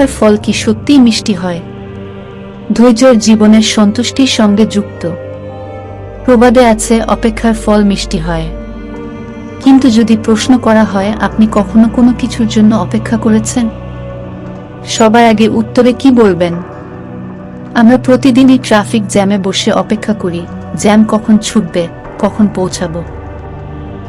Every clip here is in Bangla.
অপেক্ষার ফল কি সত্যিই মিষ্টি হয়? ধৈর্যর জীবনের সন্তুষ্টির সঙ্গে যুক্ত। প্রবাদে আছে, অপেক্ষার ফল মিষ্টি হয়। কিন্তু যদি প্রশ্ন করা হয়, আপনি কখনো কোনো কিছুর জন্য অপেক্ষা করেছেন? সবার আগে উত্তরে কি বলবেন? আমরা প্রতিদিনই ট্রাফিক জ্যামে বসে অপেক্ষা করি। জ্যাম কখন ছুটবে, কখন পৌঁছাবো?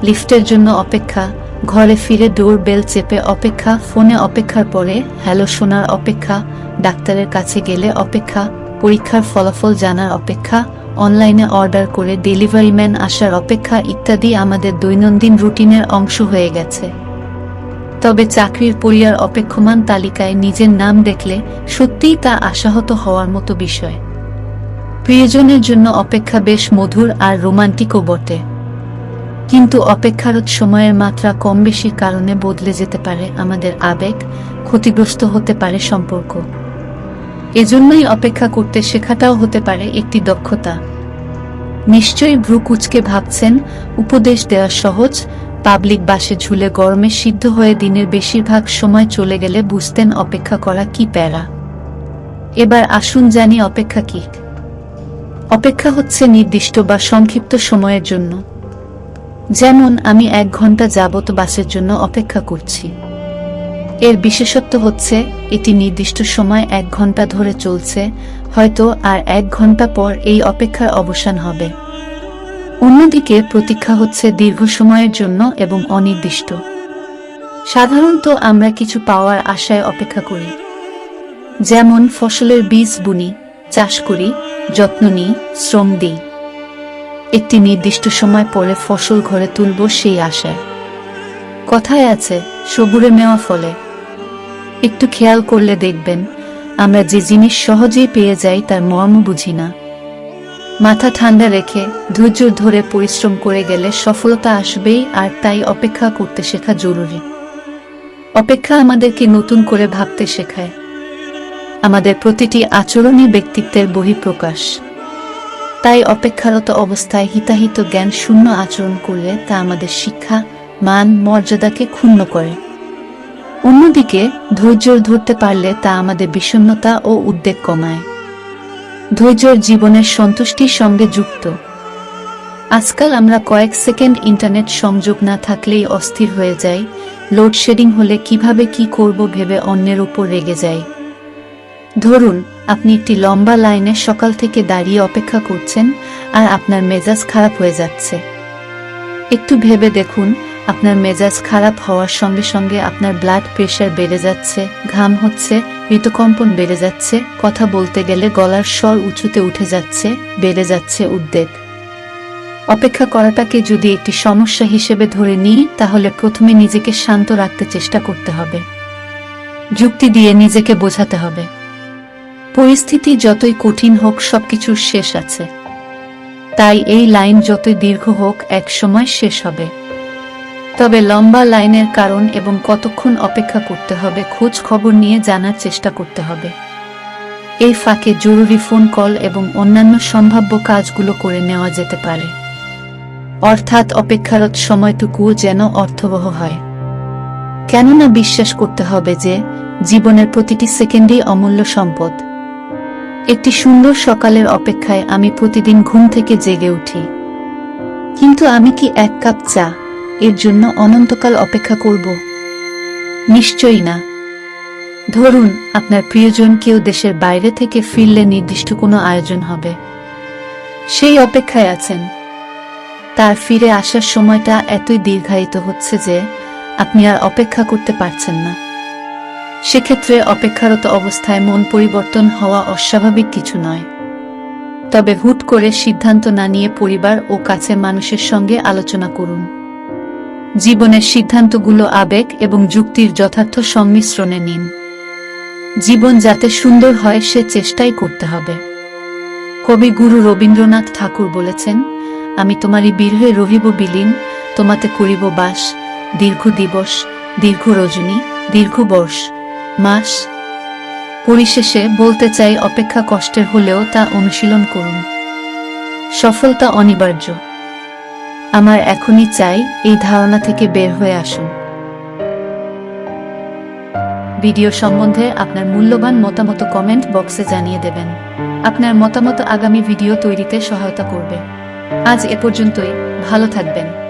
লিফটের জন্য অপেক্ষা ঘরে ফিরে ডোর বেল চেপে অপেক্ষা, ফোনে অপেক্ষার পরে, হ্যালো শোনার অপেক্ষা, ডাক্তারের কাছে গেলে অপেক্ষা, পরীক্ষার ফলাফল জানার অপেক্ষা, অনলাইনে অর্ডার করে ডেলিভারি ম্যান আসার অপেক্ষা, ইত্যাদি আমাদের দৈনন্দিন রুটিনের অংশ হয়ে গেছে। তবে চাকরির পরিয়ার অপেক্ষমান তালিকায় নিজের নাম দেখলে সত্যিই তা আশাহত হওয়ার মতো বিষয়। প্রিয়জনের জন্য অপেক্ষা বেশ মধুর আর রোমান্টিকও বটে। কিন্তু অপেক্ষারত সময়ের মাত্রা কম বেশির কারণে বদলে যেতে পারে আমাদের আবেগ, ক্ষতিগ্রস্ত হতে পারে সম্পর্ক। এজন্যই অপেক্ষা করতে শেখাটাও হতে পারে একটি দক্ষতা। নিশ্চয়ই ভ্রু কুচকে ভাবছেন, উপদেশ দেওয়া সহজ, পাবলিক বাসে ঝুলে গরমে সিদ্ধ হয়ে দিনের বেশিরভাগ সময় চলে গেলে বুঝতেন অপেক্ষা করা কি প্যারা। এবার আসুন জানি অপেক্ষা কি। অপেক্ষা হচ্ছে নির্দিষ্ট বা সংক্ষিপ্ত সময়ের জন্য। যেমন আমি এক ঘণ্টা যাবত বাসের জন্য অপেক্ষা করছি। এর বিশেষত্ব হচ্ছে, এটি নির্দিষ্ট সময় এক ঘণ্টা ধরে চলছে, হয়তো আর এক ঘণ্টা পর এই অপেক্ষার অবসান হবে। অন্যদিকে প্রতীক্ষা হচ্ছে দীর্ঘ সময়ের জন্য এবং অনির্দিষ্ট। সাধারণত আমরা কিছু পাওয়ার আশায় অপেক্ষা করি। যেমন ফসলের বীজ বুনি, চাষ করি, যত্ন নিই, শ্রম দিই। একটি নির্দিষ্ট সময় পরে ফসল ঘরে তুলব সেই আশায়। কথায় আছে, সবুরে নেওয়া ফলে। একটু খেয়াল করলে দেখবেন, আমরা যে জিনিস সহজেই পেয়ে যাই তার মর্ম বুঝি না। মাথা ঠান্ডা রেখে ধৈর্য ধরে পরিশ্রম করে গেলে সফলতা আসবেই আর তাই অপেক্ষা করতে শেখা জরুরি। অপেক্ষা আমাদেরকে নতুন করে ভাবতে শেখায়। আমাদের প্রতিটি আচরণই ব্যক্তিত্বের বহিঃপ্রকাশ। তাই অপেক্ষারত অবস্থায় হিতাহিত জ্ঞান শূন্য আচরণ করলে তা আমাদের শিক্ষা, মান, মর্যাদাকে ক্ষুণ্ণ করে। অন্যদিকে ধৈর্য ধরতে পারলে তা আমাদের বিষণ্ণতা ও উদ্বেগ কমায়। ধৈর্যর জীবনের সন্তুষ্টির সঙ্গে যুক্ত। আজকাল আমরা কয়েক সেকেন্ড ইন্টারনেট সংযোগ না থাকলেই অস্থির হয়ে যাই। লোডশেডিং হলে কীভাবে কি করব ভেবে অন্যের উপর রেগে যাই। ধরুন, আপনি একটি লম্বা লাইনে সকাল থেকে দাঁড়িয়ে অপেক্ষা করছেন আর আপনার মেজাজ খারাপ হয়ে যাচ্ছে। একটু ভেবে দেখুন, আপনার মেজাজ খারাপ হওয়ার সঙ্গে সঙ্গে আপনার ব্লাড প্রেশার বেড়ে যাচ্ছে, ঘাম হচ্ছে হৃতকম্পন বেড়ে যাচ্ছে, কথা বলতে গেলে গলার স্বর উঁচুতে উঠে যাচ্ছে, বেড়ে যাচ্ছে উদ্বেগ। অপেক্ষা করাটাকে যদি একটি সমস্যা হিসেবে ধরে নিই, তাহলে প্রথমে নিজেকে শান্ত রাখতে চেষ্টা করতে হবে। যুক্তি দিয়ে নিজেকে বোঝাতে হবে। পরিস্থিতি যতই কঠিন হোক, সবকিছুর শেষ আছে। তাই এই লাইন যতই দীর্ঘ হোক, এক সময় শেষ হবে। তবে লম্বা লাইনের কারণ এবং কতক্ষণ অপেক্ষা করতে হবে, খোঁজ খবর নিয়ে জানার চেষ্টা করতে হবে। এই ফাঁকে জরুরি ফোন কল এবং অন্যান্য সম্ভাব্য কাজগুলো করে নেওয়া যেতে পারে। অর্থাৎ অপেক্ষারত সময়টুকুও যেন অর্থবহ হয়। কেননা বিশ্বাস করতে হবে যে, জীবনের প্রতিটি সেকেন্ডই অমূল্য সম্পদ। একটি সুন্দর সকালের অপেক্ষায় আমি প্রতিদিন ঘুম থেকে জেগে উঠি। কিন্তু আমি কি এক কাপ চা? এর জন্য অনন্তকাল অপেক্ষা করব? নিশ্চয়ই না। ধরুন, আপনার প্রিয়জন কেউ দেশের বাইরে থেকে ফিরলে নির্দিষ্ট কোনো আয়োজন হবে। সেই অপেক্ষায় আছেন। তার ফিরে আসার সময়টা এতই দীর্ঘায়িত হচ্ছে যে আপনি আর অপেক্ষা করতে পারছেন না। সেক্ষেত্রে অপেক্ষারত অবস্থায় মন পরিবর্তন হওয়া অস্বাভাবিক কিছু নয়। তবে হুট করে সিদ্ধান্ত না নিয়ে পরিবার ও কাছের মানুষের সঙ্গে আলোচনা করুন। জীবনের সিদ্ধান্তগুলো আবেগ এবং যুক্তির যথার্থ সংমিশ্রণে নিন। জীবন যাতে সুন্দর হয় সে চেষ্টাই করতে হবে। কবি গুরু রবীন্দ্রনাথ ঠাকুর বলেছেন, আমি তোমারই বীরহে রহিব বিলীন, তোমাতে করিব বাস, দীর্ঘ দিবস, দীর্ঘ রজনী, দীর্ঘ বর্ষ। মাস। পরিশেষে বলতে চাই অপেক্ষা কষ্টের হলেও তা অনুশীলন করুন। সফলতা অনিবার্য। আমার এখনই চাই এই ধারণা থেকে বের হয়ে আসুন। ভিডিও সম্বন্ধে আপনার মূল্যবান মতামত কমেন্ট বক্সে জানিয়ে দেবেন। আপনার মতামত আগামী ভিডিও তৈরিতে সহায়তা করবে। আজ এ পর্যন্তই। ভালো থাকবেন।